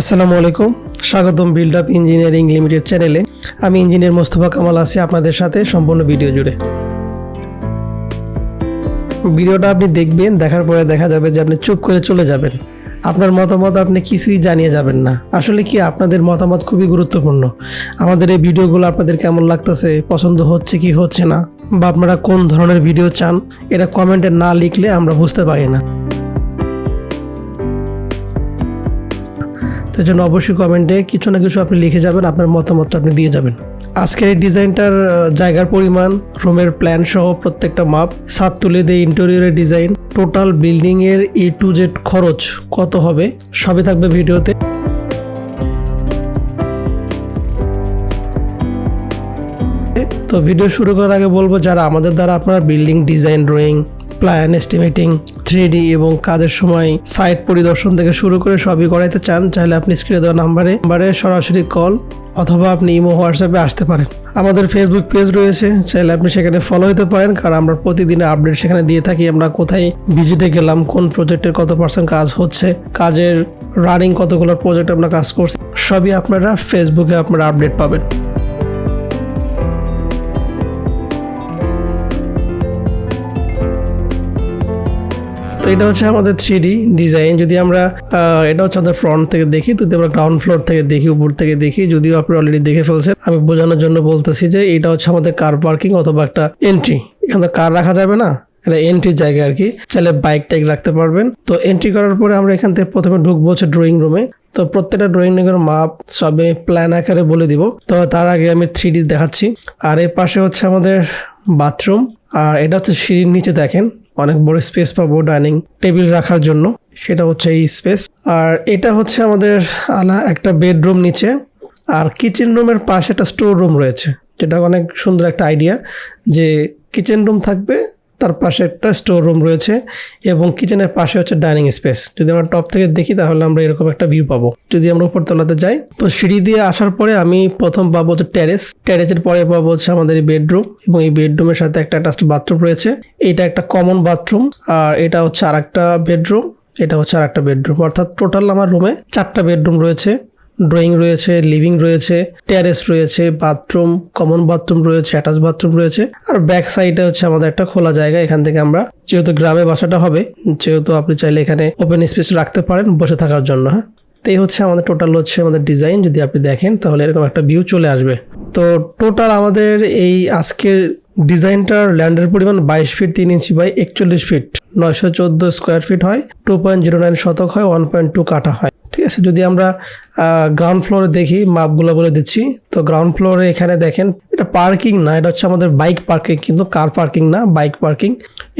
আসসালামু আলাইকুম। স্বাগতম বিল্ড আপ ইঞ্জিনিয়ারিং লিমিটেড চ্যানেলে। আমি ইঞ্জিনিয়ার মোস্তফা কামাল আছি আপনাদের সাথে সম্পূর্ণ ভিডিও জুড়ে। ভিডিওটা আপনি দেখবেন, দেখার পরে দেখা যাবে যে আপনি চুপ করে চলে যাবেন। আপনার মতামত আপনি কিছুই জানিয়ে যাবেন না। আসলে কি আপনাদের মতামত খুবই গুরুত্বপূর্ণ। আমাদের এই ভিডিওগুলো আপনাদের কেমন লাগতেছে, পছন্দ হচ্ছে কি হচ্ছে না, বা আপনারা কোন ধরনের ভিডিও চান, এটা কমেন্টে না লিখলে আমরা বুঝতে পারি না। তো জন্য অবশ্যই কমেন্টে কিছু না কিছু আপনি লিখে যাবেন, আপনার মতামতটা আপনি দিয়ে যাবেন। আজকের এই ডিজাইনটার জায়গার পরিমাণ, রুমের প্ল্যান সহ প্রত্যেকটা মাপ সাত তুলে দিয়ে ইন্টেরিয়রের ডিজাইন টোটাল বিল্ডিং এর এ টু জেড খরচ কত হবে, সবই থাকবে ভিডিওতে। তো ভিডিও শুরু করার আগে বলব, যারা আমাদের দ্বারা আপনারা building design drawing plan estimating three এবং কাজের সময় সাইট পরিদর্শন থেকে শুরু করে সবই করাইতে চান, চাইলে আপনি স্ক্রিনে দেওয়া নাম্বারে নাম্বারে সরাসরি কল অথবা আপনি ইমো, হোয়াটসঅ্যাপে আসতে পারেন। আমাদের ফেসবুক পেজ রয়েছে, চাইলে আপনি সেখানে ফলো হতে পারেন, কারণ আমরা প্রতিদিনের আপডেট সেখানে দিয়ে থাকি, আমরা কোথায় ভিজিটে গেলাম, কোন প্রজেক্টের কত পার্সেন্ট কাজ হচ্ছে, কাজের রানিং কতগুলো প্রজেক্ট আমরা কাজ করছি, সবই আপনারা ফেসবুকে আপনারা আপডেট পাবেন। তো এটা হচ্ছে আমাদের থ্রি ডিজাইন যদি আমরা এটা হচ্ছে আমাদের ফ্রন্ট থেকে দেখি, যদি আমরা গ্রাউন্ড ফ্লোর থেকে দেখি, উপর থেকে দেখি, যদিও আপনি অলরেডি দেখে ফেলছেন, আমি বোঝানোর জন্য বলতেছি যে এটা হচ্ছে আমাদের কার পার্কিং অথবা একটা এন্ট্রি এখানে কার রাখা যাবে না, এটা এন্ট্রির জায়গা আর কি। চাইলে বাইক টাইক রাখতে পারবেন। তো এন্ট্রি করার পরে আমরা এখান থেকে প্রথমে ঢুকবো হচ্ছে ড্রয়িং রুমে তো প্রত্যেকটা ড্রয়িং রুমের মাপ সবে প্ল্যান আকারে বলে দিব। তো তার আগে আমি থ্রি দেখাচ্ছি। আর এর পাশে হচ্ছে আমাদের বাথরুম আর এটা হচ্ছে সিঁড়ির নিচে দেখেন। অনেক বড় স্পেস পাবো ডাইনিং টেবিল রাখার জন্য। সেটা হচ্ছে এই স্পেস। আর এটা হচ্ছে আমাদের আলা একটা বেডরুম নিচে। আর কিচেন রুমের পাশে একটা স্টোর রুম রয়েছে। যেটা অনেক সুন্দর একটা আইডিয়া যে কিচেন রুম থাকবে তার পাশে একটা স্টোর রুম রয়েছে এবং কিচেনের পাশে হচ্ছে ডাইনিং স্পেস যদি আমরা টপ থেকে দেখি, তাহলে আমরা এরকম একটা ভিউ পাবো। যদি আমরা উপর তলাতে যাই, তো সিঁড়ি দিয়ে আসার পরে আমি প্রথম পাবো হচ্ছে ট্যারেস ট্যারেসের পরে পাবো হচ্ছে আমাদের এই বেডরুম এবং এই বেডরুমের সাথে একটা অ্যাটাচড বাথরুম রয়েছে। এটা একটা কমন বাথরুম আর এটা হচ্ছে আর একটা বেডরুম এটা হচ্ছে আর একটা বেডরুম অর্থাৎ টোটাল আমার রুমে চারটা বেডরুম রয়েছে। ড্রয়িং রয়েছে, লিভিং রয়েছে, টেরেস রয়েছে, বাথরুম, কমন বাথরুম রয়েছে, অ্যাটাচ বাথরুম রয়েছে। আর ব্যাক সাইডে হচ্ছে আমাদের একটা খোলা জায়গা, এখান থেকে আমরা যেহেতু গ্রামে বাসাটা হবে, যেহেতু আপনি চাইলে এখানে ওপেন স্পেস রাখতে পারেন বসে থাকার জন্য হ্যাঁ? তো এই হচ্ছে আমাদের টোটাল হচ্ছে আমাদের ডিজাইন যদি আপনি দেখেন তাহলে এরকম একটা ভিউ চলে আসবে। তো টোটাল আমাদের এই আজকের ডিজাইনটার ল্যান্ডের পরিমাণ বাইশ ফিট তিন ইঞ্চি বাই একচল্লিশ ফিট নয়শো চোদ্দ স্কোয়ার ফিট হয় টু পয়েন্ট জিরো নাইন শতক হয় ওয়ান পয়েন্ট টু কাটা হয়। আছে, যদি আমরা গ্রাউন্ড ফ্লোরে দেখি মাপগুলো বলে দিচ্ছি, তো গ্রাউন্ড ফ্লোরে এখানে দেখেন, এটা পার্কিং না, এটা হচ্ছে আমাদের বাইক পার্কিং কিন্তু কার পার্কিং না বাইক পার্কিং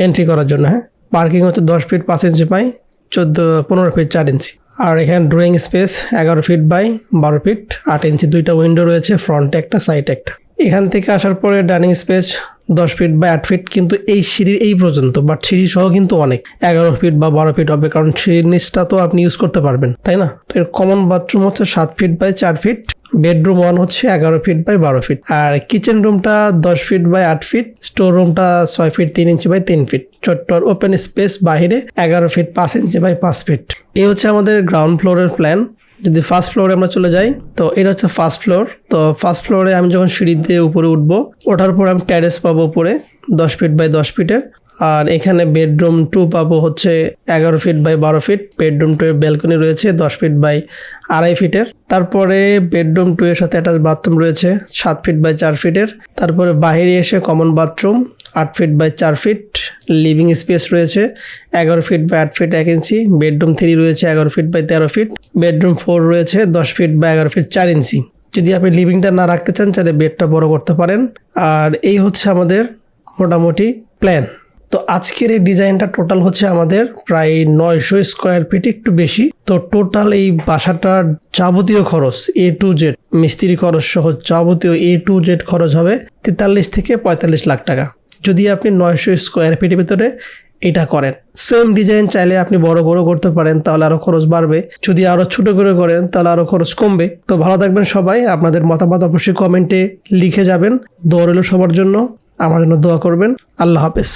এন্ট্রি করার জন্য হ্যাঁ? পার্কিং হচ্ছে দশ ফিট পাঁচ ইঞ্চি পাই চোদ্দ, পনেরো ফিট চার ইঞ্চি আর এখানে ড্রয়িং স্পেস এগারো ফিট বাই বারো ফিট আট ইঞ্চি দুইটা উইন্ডো রয়েছে ফ্রন্টে একটা সাইডে একটা। এখান থেকে আসার পরে ডাইনিং স্পেস দশ ফিট বা আট ফিট কিন্তু এই সিঁড়ির এই পর্যন্ত বাট সিঁড়ি সহ কিন্তু অনেক। এগারো ফিট বা বারো ফিট হবে, কারণ সিঁড়ির নিচটা তো আপনি ইউজ করতে পারবেন, তাই না? তো এর কমন বাথরুম হচ্ছে সাত ফিট বাই চার ফিট বেডরুম ওয়ান হচ্ছে এগারো ফিট বাই বারো ফিট আর কিচেন রুমটা দশ ফিট বাই আট ফিট স্টোর রুমটা ছয় ফিট তিন ইঞ্চি বাই তিন ফিট ছোট্ট ওপেন স্পেস বাহিরে এগারো ফিট পাঁচ ইঞ্চি বাই পাঁচ ফিট এই হচ্ছে আমাদের গ্রাউন্ড ফ্লোরের প্ল্যান যদি ফার্স্ট ফ্লোরে আমরা চলে যাই, তো এটা হচ্ছে ফার্স্ট ফ্লোর তো ফার্স্ট ফ্লোরে আমি যখন সিঁড়ি দিয়ে উপরে উঠবো, ওঠার পর আমি ট্যারেস পাবো উপরে, দশ ফিট বাই দশ ফিটের আর এখানে বেডরুম টু পাবো হচ্ছে এগারো ফিট বাই বারো ফিট বেডরুম টু এর ব্যালকনি রয়েছে দশ ফিট বাই আড়াই ফিটের তারপরে বেডরুম টু এর সাথে অ্যাটাচ বাথরুম রয়েছে, সাত ফিট বাই চার ফিটের তারপরে বাইরে এসে কমন বাথরুম আট ফিট বাই চার ফিট লিভিং স্পেস রয়েছে, এগারো ফিট বাই আট ফিট এক ইঞ্চি বেডরুম থ্রি রয়েছে এগারো ফিট বাই তেরো ফিট বেডরুম ফোর রয়েছে দশ ফিট বাই এগারো ফিট চার ইঞ্চি যদি আপনি লিভিংটা না রাখতে চান, তাহলে বেডটা বড় করতে পারেন। আর এই হচ্ছে আমাদের মোটামুটি প্ল্যান তো আজকের এই ডিজাইনটা টোটাল হচ্ছে আমাদের প্রায় নয়শো স্কোয়ার ফিট একটু বেশি। তো টোটাল এই বাসাটার যাবতীয় খরচ এ টু জেড মিস্ত্রি খরচ সহ যাবতীয় এ টু জেড খরচ হবে তেতাল্লিশ থেকে পঁয়তাল্লিশ লাখ টাকা। যদি আপনি নয়শো স্কোয়ার ফিটের ভিতরে এটা করেন। সেম ডিজাইন চাইলে আপনি বড় বড় করতে পারেন, তাহলে আরও খরচ বাড়বে। যদি আরও ছোটো করে করেন তাহলে আরও খরচ কমবে। তো ভালো থাকবেন সবাই, আপনাদের মতামত অবশ্যই কমেন্টে লিখে যাবেন। দৌড়েলো সবার জন্য, আমার জন্য দোয়া করবেন। আল্লাহ হাফেজ।